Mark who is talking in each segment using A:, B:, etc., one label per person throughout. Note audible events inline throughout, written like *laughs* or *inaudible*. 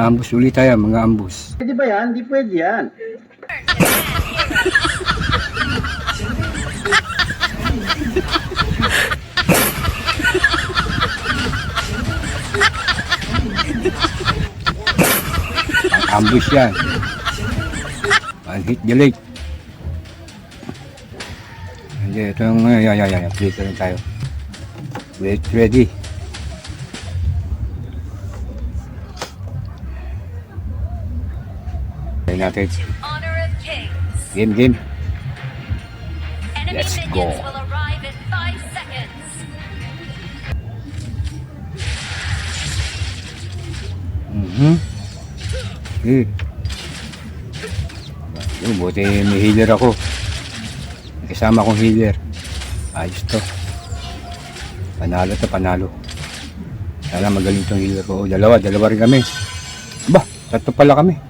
A: Mga ambus ulit tayo, mga ambus.
B: Pwede ba yan? Hindi pwede yan.
A: Ang ambush yan. One hit delete. Hindi, ito yung, yan, yan, yan, yan. Play lang tayo. Wait, ready. Play natin. Game, game. Let's go. Mhm. Eh. Yung buti may healer ako. Kasama kong healer. Ayos to. Panalo to, panalo. Sana magaling tong healer ko. Dalawa, dalawa rin kami. Ba, tatlo pala kami.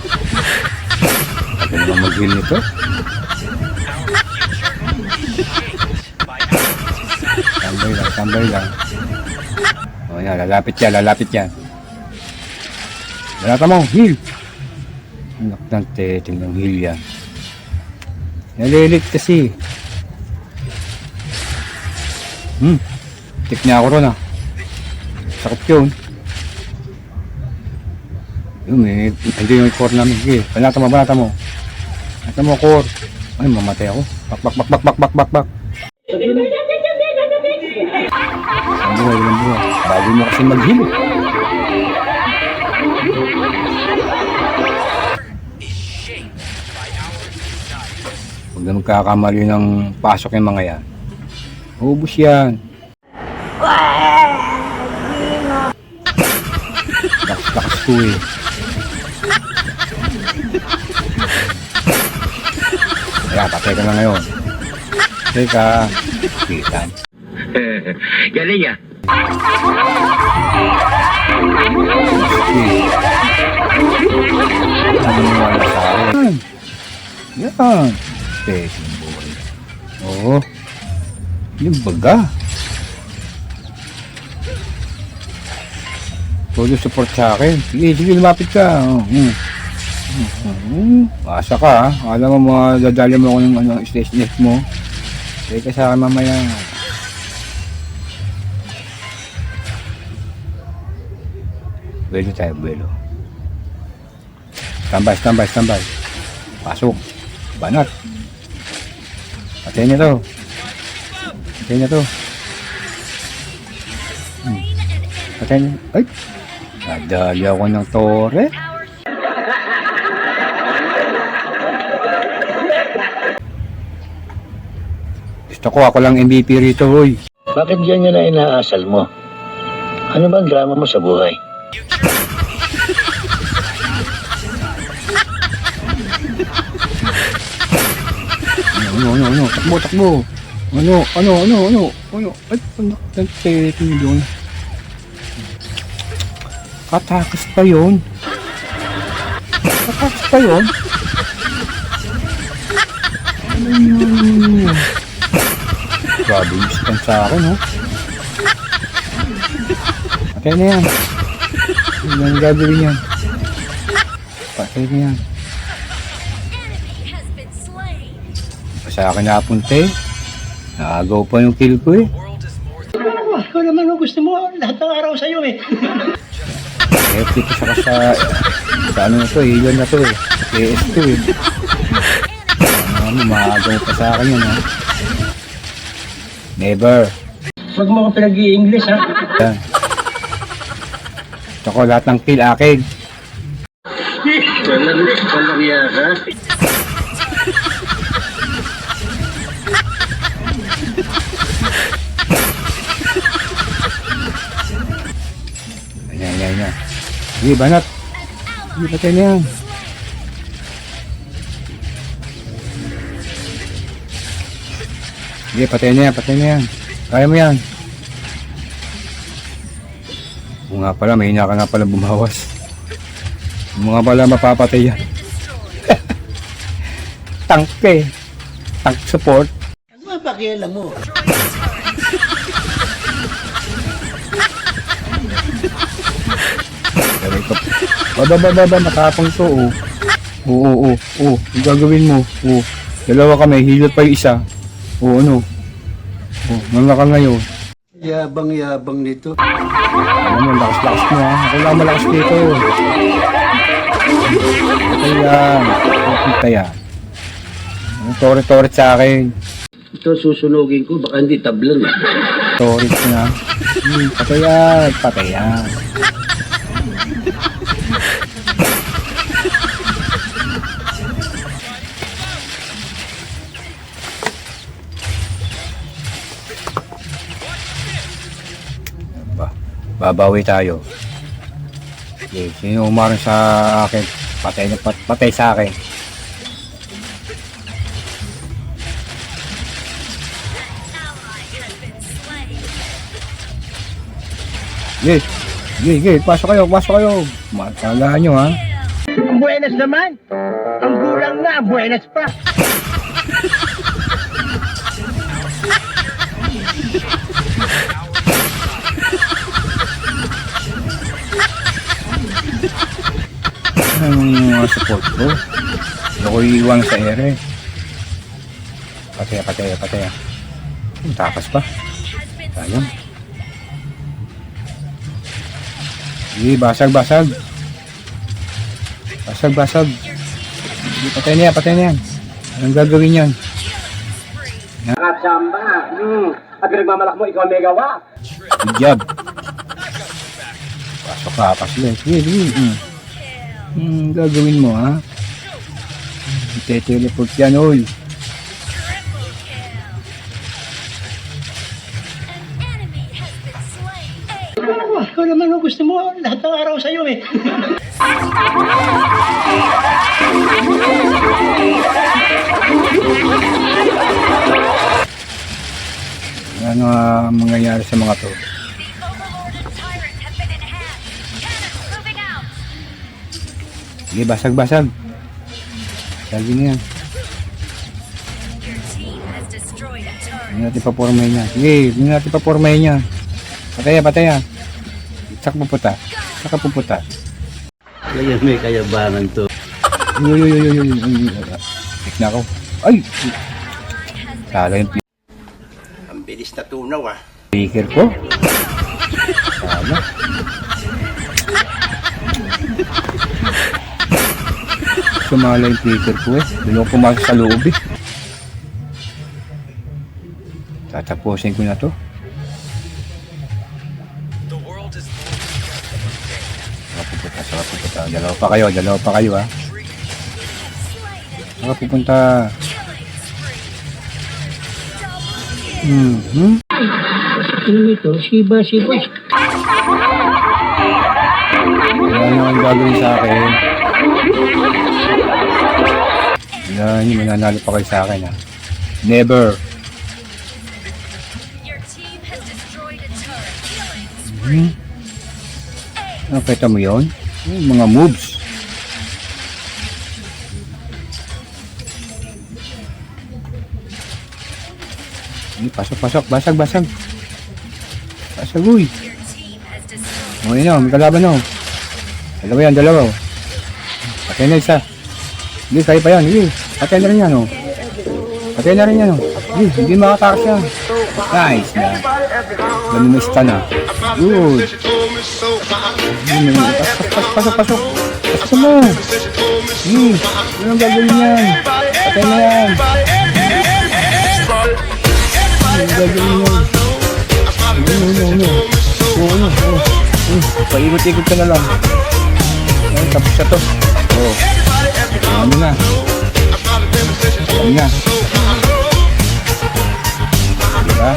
A: Mag-heal nito. Tambay lang, tambay lang. O yan, lalapit yan, lalapit yan. Balata mo, heal! Anak ng teting ng heal yan. Nalilit kasi. Hmm, tik niya ako ron ah. Sakit yun. Yun eh, hindi yung core namin. Sige, banata mo, banata mo. Banata mo, core. Ay, mamatay ako. Bak, bak, bak, bak, bak, bak, bak, bak. Ang buhay, ang buhay. Bago mo kasi mag-heal. eh. Huwag na magkakamali ng pasok yung mga yan. Ubus yan. Lakas-lakas ko eh. Kaya, patay ka na ngayon. Patay ka. Kitan. *laughs*
B: Galing ah.
A: Yan. Peking boy. Oo. Yung baga. Todo support sa akin. Sige, sige, lumapit ka. Oh, hmm. Hmm. Asa ka, ha? Alam mo, dadali mo ako ng ano, stage net mo. Sige ka sa akin mamaya. Buelo tayo, buelo. Standby, standby, standby. Pasok. Banat. Patay niya to. Patay niya to. Hmm. Patay niya. Ay! Nadali ako ng tore. Gusto ko ako lang MVP rito, hoy.
B: Bakit ganyan na inaasal mo? Ano ba ang drama mo sa buhay?
A: Ano, ano, ano, takbo, takbo. Ano, ano, ano, ano, ano, ay, anak ng teting doon. Katakas pa yun. Katakas pa yun. Ano yun? Stand sa akin, oh. Patay na yan. Hindi ang gagawin yan. Patay na yan. Sa akin napunta eh. Naagaw pa yung kill ko eh.
B: Oh, ikaw naman ang gusto mo. Lahat ng araw sa'yo eh.
A: Eh, dito sa sa, sa ano na to, ilan na to eh. PS2 eh. Ano, maagaw pa sa akin yun ha. Never.
B: Huwag mo akong pinag-i-English ha.
A: Yan. Ko lahat ng kill akin.
B: Walang, walang iya ka.
A: Ayan, ayan, ayan. Sige, banat. Sige, patay na yan. Sige, patay na yan, patay na yan. Kaya mo yan. Oo nga pala, may hina ka nga pala bumawas. Oo nga pala, mapapatay yan. Tank eh. Tank support.
B: Ano ba pakialam mo?
A: Baba, baba, baba, matapang to, oh. Oo, oo, oo, oo. Gagawin mo, oo. Dalawa kami, hilot pa yung isa. Oo, ano. Oo, mga ka ngayon.
B: Yabang-yabang nito.
A: Alam mo, lakas-lakas mo, ha. Ako lang malakas dito. Ito yan. Ang toret-toret sa akin.
B: Ito susunugin ko, baka hindi tablan.
A: Toret na. Hmm, patay yan. Babawi tayo. Okay, sino umarang sa akin? Patay pat, patay sa akin. Sige, sige, sige, pasok kayo, pasok kayo. Matalahan nyo ha.
B: Ang buenas naman! Ang gulang na, buenas pa!
A: Ang mga support ko. Hindi ko iiwan sa ere. Pataya, pataya, pataya. Hmm, takas pa. Sayang. Sige, basag, basag. Basag, basag. Patay na yan, patay na yan. Anong gagawin yan?
C: Spree.
D: Nakasamba. Hmm. At nagmamalak mo, ikaw may gawa.
A: Good job. Pasok ka, pasok. Sige, sige. Hmm, gagawin mo, ha? Ite-teleport yan, oy.
B: Oh, ikaw naman ang gusto mo, lahat ng araw sa'yo eh.
A: Ano ang mangyayari sa mga to? Sige, basag, basag. Basagin niya.
C: Your team has destroyed a turret.
A: Hindi natin papormahin niya. Sige, hindi natin papormahin niya. Pataya, pataya. Sak puputa. Saka puputa.
B: Kaya may kayabangan to.
A: Yo, yo, yo, yo, yo. Tik na ako. Ay! Sala yung
D: Ang bilis na tunaw ah.
A: speaker ko. *laughs* Sala. Sumala yung speaker ko eh. Doon ako pumasok sa loob eh. Tatapusin ko na to. Pupunta, saka pupunta. Dalawa pa kayo, dalawa pa kayo ha. Saka pupunta. Hmm, hmm.
B: Ano ito? Shiba, shiba.
A: Wala naman gagawin sa akin. Wala nyo, mananalo pa kayo sa akin ha. Never.
C: Your team has destroyed a turret. Killing
A: Hmm. Nakita mo yon? Yung mga moves. Ay, pasok, pasok. Basag, basag. Basag, uy. O, yun o, may kalaban o. Dalawa yan, dalawa o. Patay na isa. Hindi, kaya pa yan. Hindi, patay na rin yan o. Patay na rin yan o. Hindi, hindi makatakas yan. Nice na. Ganun na. Good. Hindi, pasok, pasok, pasok, pasok. Pasok mo. Hindi, yun ang gagawin yan. Patay na yan. Yun ang gagawin yan. Ano, ano, ano. Oo, ano. Hmm, paikot-ikot ka na lang. Ay, tapos na to. Oo. Ano na? Ano na? Diba?